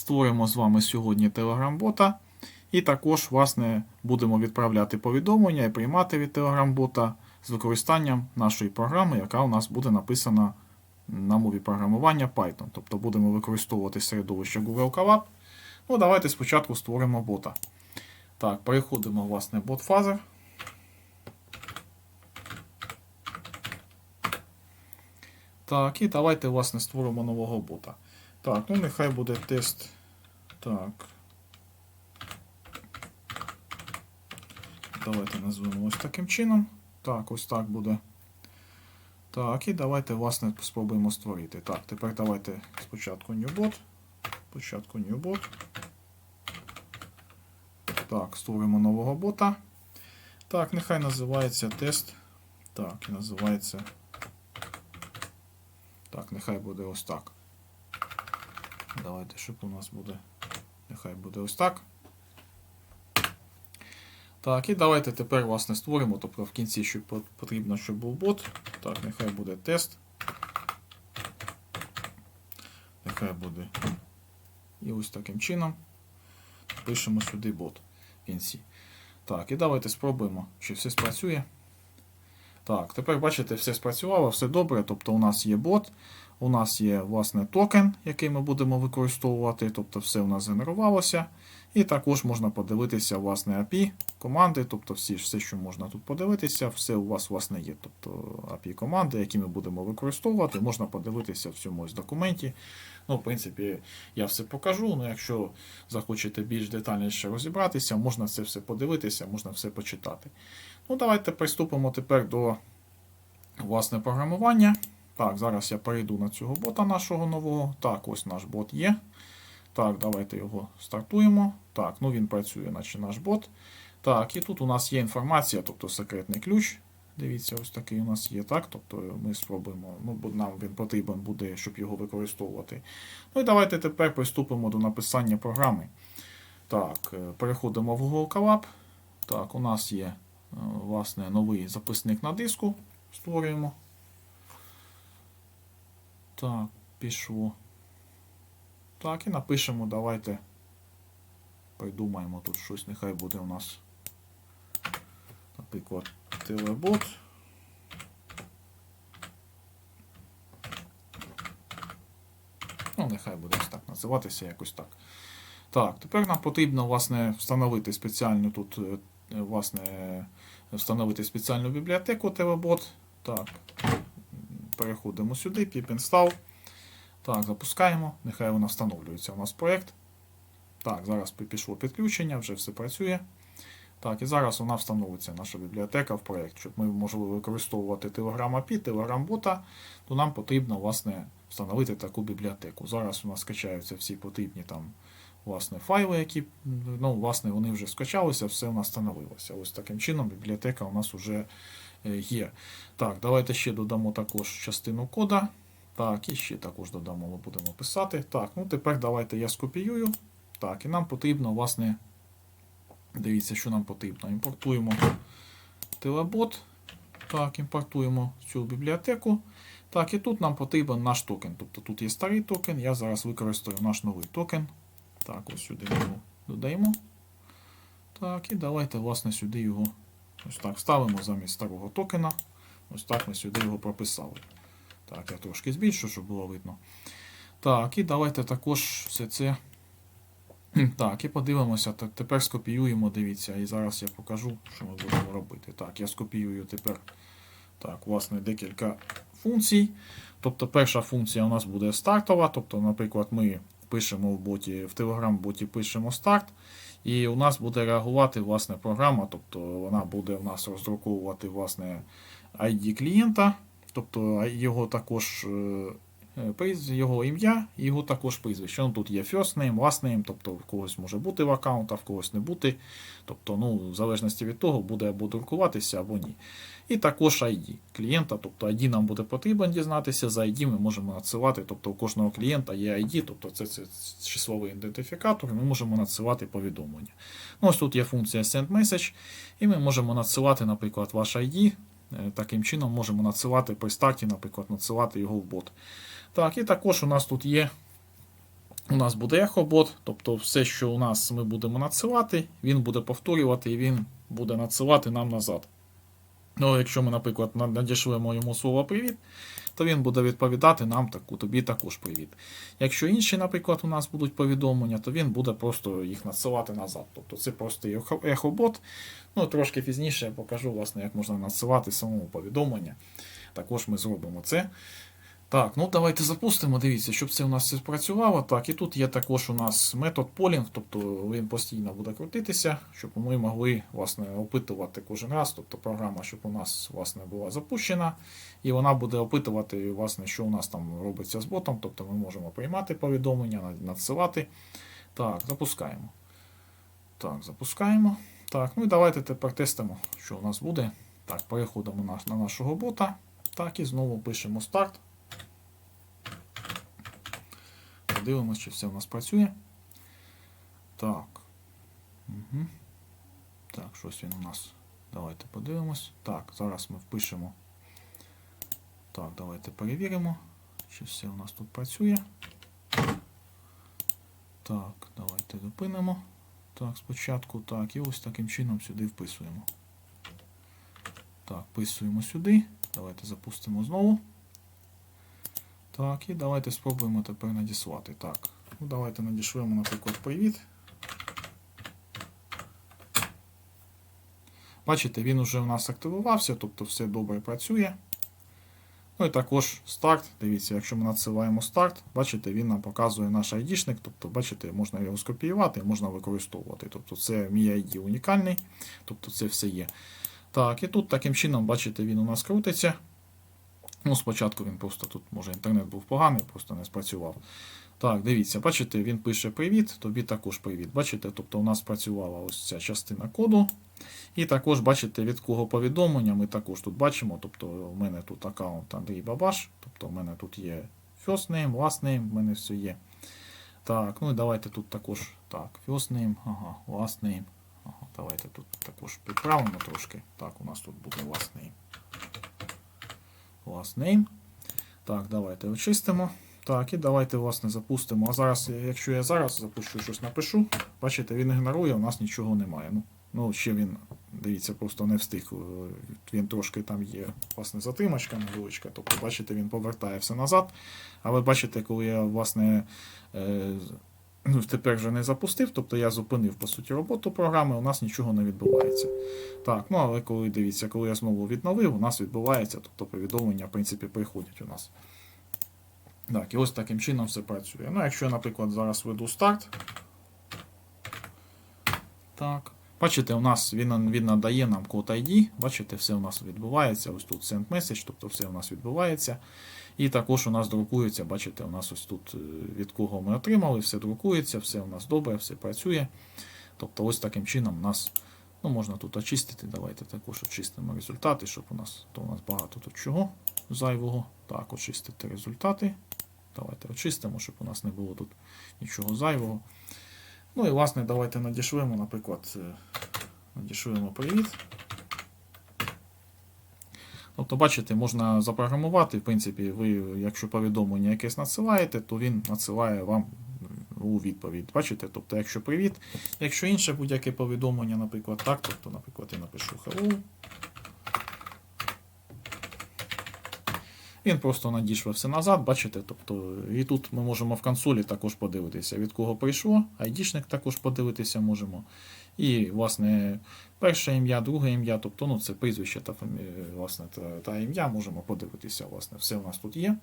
Створимо з вами сьогодні Telegram-бота. І також, власне, будемо відправляти повідомлення і приймати від Telegram-бота з використанням нашої програми, яка у нас буде написана на мові програмування Python. Тобто будемо використовувати середовище Google Colab. Ну, давайте спочатку створимо бота. Так, переходимо, власне, бот-фазер. Так, і давайте, власне, створимо нового бота. Так, ну нехай буде тест. Так. Давайте назвемо ось таким чином. Так, ось так буде. Так, і давайте, власне, спробуємо створити. Так, тепер давайте спочатку newbot. Спочатку newbot. Так, створимо нового бота. Так, нехай називається тест. Так, і називається. Так, нехай буде ось так. Давайте, щоб у нас буде. Нехай буде ось так. Так, і давайте тепер, власне, створимо. Тобто в кінці що потрібно, щоб був бот. Так, нехай буде тест. Нехай буде. І ось таким чином пишемо сюди бот в кінці. Так, і давайте спробуємо, чи все спрацює. Так, тепер бачите, все спрацювало, все добре. Тобто у нас є бот, у нас є власне токен, який ми будемо використовувати. Тобто все у нас генерувалося. І також можна подивитися власне API команди, тобто всі, все, що можна тут подивитися, все у вас власне є. Тобто API команди, які ми будемо використовувати, можна подивитися в цьому ось документі. Ну, в принципі, я все покажу. Ну, якщо захочете більш детальніше розібратися, можна це все подивитися, можна все почитати. Ну, давайте приступимо тепер до власне програмування. Так, зараз я перейду на цього бота нашого нового. Так, ось наш бот є. Так, давайте його стартуємо. Так, ну він працює, наче наш бот. Так, і тут у нас є інформація, тобто секретний ключ. Дивіться, ось такий у нас є. Так, тобто ми спробуємо, ну, нам він потрібен буде, щоб його використовувати. Ну і давайте тепер приступимо до написання програми. Так, е, переходимо в Google Colab. Так, у нас є е, власне новий записник на диску. Створюємо. Так, пішло. Так, і напишемо, давайте придумаємо тут щось, нехай буде у нас, наприклад, телебот. Ну, нехай буде ось так називатися якось так. Так, тепер нам потрібно, власне, встановити спеціальну тут, е, власне, встановити спеціальну бібліотеку телебот. Так, переходимо сюди, pip install. Так, запускаємо. Нехай вона встановлюється у нас проєкт. Так, зараз пішло підключення, вже все працює. Так, і зараз вона встановиться наша бібліотека в проєкт. Щоб ми могли використовувати Telegram API, Telegram бота, то нам потрібно власне, встановити таку бібліотеку. Зараз у нас скачаються всі потрібні там власне, файли, які ну, власне, вони вже скачалися, все у нас встановилося. Ось таким чином бібліотека у нас вже є. Так, давайте ще додамо також частину кода. Так, і ще також додамо, будемо писати. Так, ну тепер давайте я скопіюю. Так, і нам потрібно, власне, дивіться, що нам потрібно. Імпортуємо телебот. Так, імпортуємо цю бібліотеку. Так, і тут нам потрібен наш токен. Тобто тут є старий токен, я зараз використаю наш новий токен. Так, ось сюди його додаємо. Так, і давайте, власне, сюди його ось так ставимо замість старого токена. Ось так ми сюди його прописали. Так, я трошки збільшу, щоб було видно. Так, і давайте також все це. Так, і подивимося. Тепер скопіюємо, дивіться, і зараз я покажу, що ми будемо робити. Так, я скопіюю тепер так, власне, декілька функцій. Тобто, перша функція у нас буде стартова. Тобто, наприклад, ми пишемо в боті, в Telegram-боті пишемо старт. І у нас буде реагувати власне програма, тобто вона буде у нас роздруковувати власне ID клієнта, тобто його також е, його ім'я, і його також прізвище. Ну, тут є first name, last name, тобто в когось може бути в аккаунт, а в когось не бути. Тобто, ну, в залежності від того, буде або друкуватися, або ні. І також ID клієнта, тобто ID нам буде потрібен дізнатися, за ID ми можемо надсилати, тобто у кожного клієнта є ID, тобто це, це числовий ідентифікатор, і ми можемо надсилати повідомлення. Ну, ось тут є функція Send Message, і ми можемо надсилати, наприклад, ваш ID. Е, Таким чином можемо надсилати при старті, наприклад, надсилати його в бот. Так, і також у нас тут є у нас буде ехобот, тобто все, що у нас ми будемо надсилати, він буде повторювати і він буде надсилати нам назад. Ну, якщо ми, наприклад, на- надішлемо йому слово привіт, то він буде відповідати нам таку, тобі також привіт. Якщо інші, наприклад, у нас будуть повідомлення, то він буде просто їх надсилати назад. Тобто це просто ехо- ехобот. Ну, трошки пізніше я покажу, власне, як можна надсилати самому повідомлення. Також ми зробимо це. Так, ну давайте запустимо. Дивіться, щоб це у нас все спрацювало. Так, і тут є також у нас метод полінг, тобто він постійно буде крутитися, щоб ми могли власне опитувати кожен раз. Тобто програма, щоб у нас власне була запущена, і вона буде опитувати, власне, що у нас там робиться з ботом. Тобто ми можемо приймати повідомлення, надсилати. Так, запускаємо. Так, запускаємо. Так, ну і давайте тепер тестимо, що у нас буде. Так, переходимо на, на нашого бота. Так, і знову пишемо старт. Подивимось, чи все у нас працює. Так. Угу. Так, щось він у нас. Давайте подивимось. Так, зараз ми впишемо. Так, давайте перевіримо, чи все у нас тут працює. Так, давайте зупинимо. Так, спочатку. Так, і ось таким чином сюди вписуємо. Так, вписуємо сюди. Давайте запустимо знову. Так, і давайте спробуємо тепер надіслати. Так, ну давайте надішлемо, наприклад, привіт. Бачите, він уже у нас активувався, тобто все добре працює. Ну і також старт. Дивіться, якщо ми надсилаємо старт, бачите, він нам показує наш ID-шник, тобто, бачите, можна його скопіювати, можна використовувати. Тобто це мій ID унікальний, тобто це все є. Так, і тут таким чином, бачите, він у нас крутиться. Ну, спочатку він просто тут, може, інтернет був поганий, просто не спрацював. Так, дивіться, бачите, він пише привіт, тобі також привіт. Бачите, тобто у нас працювала ось ця частина коду. І також бачите, від кого повідомлення ми також тут бачимо. Тобто у мене тут аккаунт Андрій Бабаш, тобто у мене тут є first name, last name, в мене все є. Так, ну і давайте тут також так, first name, ага, last name. Ага, давайте тут також підправимо трошки. Так, у нас тут буде last name. Last name. Так, давайте очистимо. Так, і давайте, власне, запустимо. А зараз, якщо я зараз запущу щось напишу, бачите, він ігнорує, у нас нічого немає. Ну, ну ще він, дивіться, просто не встиг. е, Він трошки там є, власне, затримочка невеличка. Тобто, бачите, він повертає все назад. Але бачите, коли я, власне, е, ну, тепер вже не запустив, тобто я зупинив, по суті, роботу програми, у нас нічого не відбувається. Так, ну але коли дивіться, коли я знову відновив, у нас відбувається, тобто повідомлення, в принципі, приходять у нас. Так, і ось таким чином все працює. Ну, якщо я, наприклад, зараз веду старт. Так. Бачите, у нас він, він надає нам код ID. Бачите, все у нас відбувається. Ось тут send message, тобто все у нас відбувається. І також у нас друкується, бачите, у нас ось тут е, від кого ми отримали, все друкується, все у нас добре, все працює. Тобто, ось таким чином у нас, ну можна тут очистити. Давайте також очистимо результати, щоб у нас, то у нас багато тут чого зайвого. Так, очистити результати. Давайте очистимо, щоб у нас не було тут нічого зайвого. Ну і власне, давайте надішлемо, наприклад, е, надішлемо привіт. Тобто, бачите, можна запрограмувати, в принципі, ви, якщо повідомлення якесь надсилаєте, то він надсилає вам у відповідь. Бачите? Тобто, якщо привіт, якщо інше будь-яке повідомлення, наприклад, так, тобто, наприклад, я напишу hello. Він просто надійшов назад, бачите? Тобто, і тут ми можемо в консолі також подивитися, від кого прийшло, айдішник також подивитися можемо. І, власне, перше ім'я, друге ім'я, тобто ну, це прізвище та, власне, та, та ім'я можемо подивитися. Власне, все у нас тут є.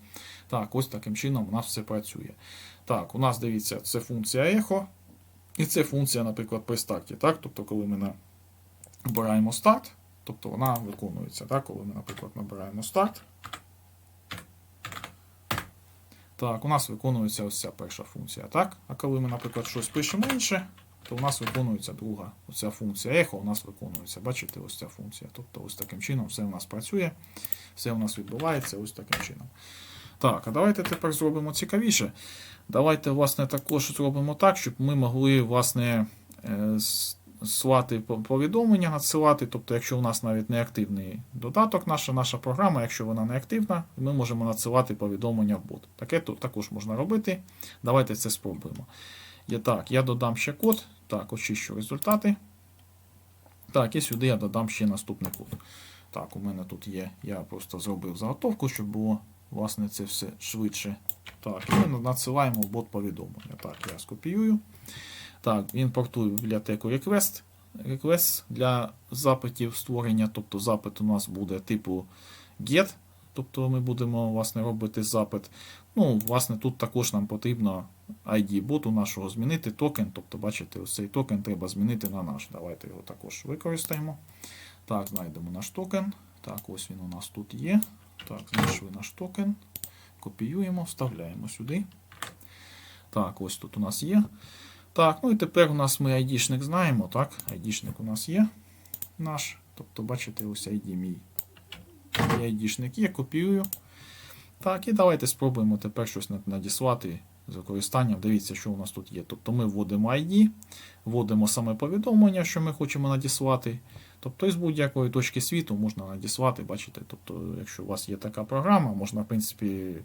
Так, ось таким чином у нас все працює. Так, у нас дивіться, це функція ехо. І це функція, наприклад, при старті. Так? Тобто, коли ми набираємо старт, тобто вона виконується. Так? Коли ми, наприклад, набираємо старт. Так, у нас виконується ось ця перша функція. Так? А коли ми, наприклад, щось пишемо інше, то у нас виконується друга оця функція ехо, у нас виконується. Бачите, ось ця функція. Тобто ось таким чином все у нас працює, все у нас відбувається ось таким чином. Так, а давайте тепер зробимо цікавіше. Давайте, власне, також зробимо так, щоб ми могли, власне, е, слати повідомлення, надсилати. Тобто, якщо у нас навіть не активний додаток, наша, наша програма, якщо вона не активна, ми можемо надсилати повідомлення в бот. Таке також можна робити. Давайте це спробуємо. Я, так, я додам ще код. Так, очищу результати. Так, і сюди я додам ще наступний код. Так, у мене тут є. Я просто зробив заготовку, щоб було власне це все швидше. Так, і ми надсилаємо в бот повідомлення. Так, я скопіюю. Так, в бібліотеку request. Request для запитів створення. Тобто запит у нас буде типу get. Тобто ми будемо власне, робити запит. Ну, власне, тут також нам потрібно ID боту нашого змінити токен. Тобто, бачите, ось цей токен треба змінити на наш. Давайте його також використаємо. Так, знайдемо наш токен. Так, ось він у нас тут є. Так, знайшли наш токен. Копіюємо, вставляємо сюди. Так, ось тут у нас є. Так, ну і тепер у нас ми айдішник знаємо, так? Айдішник у нас є наш. Тобто, бачите, ось ID мій. Айдішник є, копіюю. Так, і давайте спробуємо тепер щось надіслати з використанням. Дивіться, що у нас тут є. Тобто ми вводимо ID, вводимо саме повідомлення, що ми хочемо надіслати. Тобто із будь-якої точки світу можна надіслати, бачите. Тобто, якщо у вас є така програма, можна, в принципі,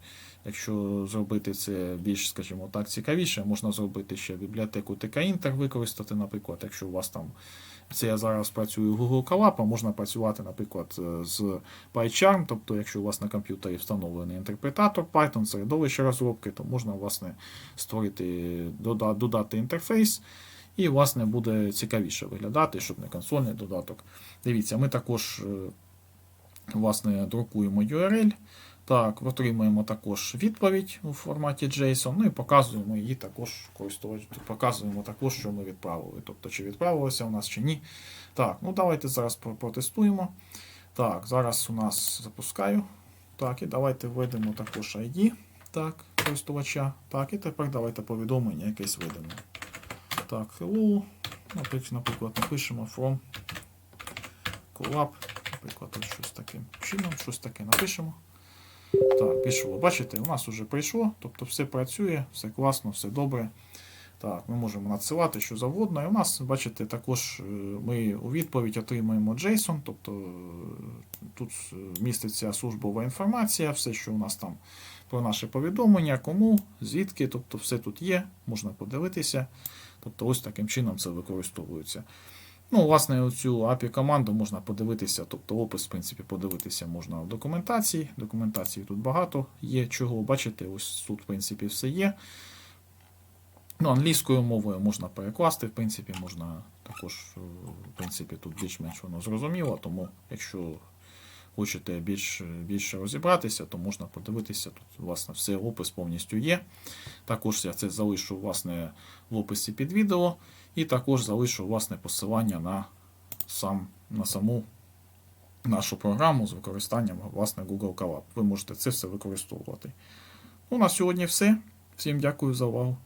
якщо зробити це більш, скажімо так, цікавіше, можна зробити ще бібліотеку TK-Inter використати, наприклад, якщо у вас там. Це я зараз працюю Google Colab, а можна працювати, наприклад, е, з PyCharm, тобто, якщо у вас на комп'ютері встановлений інтерпретатор Python, середовище розробки, то можна власне створити, додати інтерфейс, і, власне, буде цікавіше виглядати, щоб не консольний додаток. Дивіться, ми також е, власне, друкуємо URL. Так, отримуємо також відповідь у форматі JSON, ну і показуємо її також користувачу, показуємо також, що ми відправили. Тобто, чи відправилося у нас чи ні. Так, ну давайте зараз протестуємо. Так, зараз у нас запускаю. Так, і давайте введемо також ID так, користувача. Так, і тепер давайте повідомлення якесь введемо. Так, hello. Наприклад, напишемо from collab. Наприклад, щось таким чином, щось таке напишемо. Так, пішло. Бачите, у нас вже прийшло, тобто все працює, все класно, все добре. Так, ми можемо надсилати що завгодно. І у нас, бачите, також е, ми у відповідь отримуємо JSON, тобто е, тут е, міститься службова інформація, все, що у нас там про наше повідомлення, кому, звідки, тобто все тут є, можна подивитися. Тобто ось таким чином це використовується. Ну, власне, оцю API команду можна подивитися, тобто опис, в принципі, подивитися можна в документації. Документації тут багато є чого. Бачите, ось тут, в принципі, все є. Ну, англійською мовою можна перекласти, в принципі, можна також, е, в принципі, тут більш-менш воно зрозуміло, тому якщо хочете більш, більше розібратися, то можна подивитися. Тут, власне, все опис повністю є. Також я це залишу власне, в описі під відео, і також залишу власне посилання на, сам, на саму нашу програму з використанням власне, Google Colab. Ви можете це все використовувати. Ну, на сьогодні все. Всім дякую за увагу.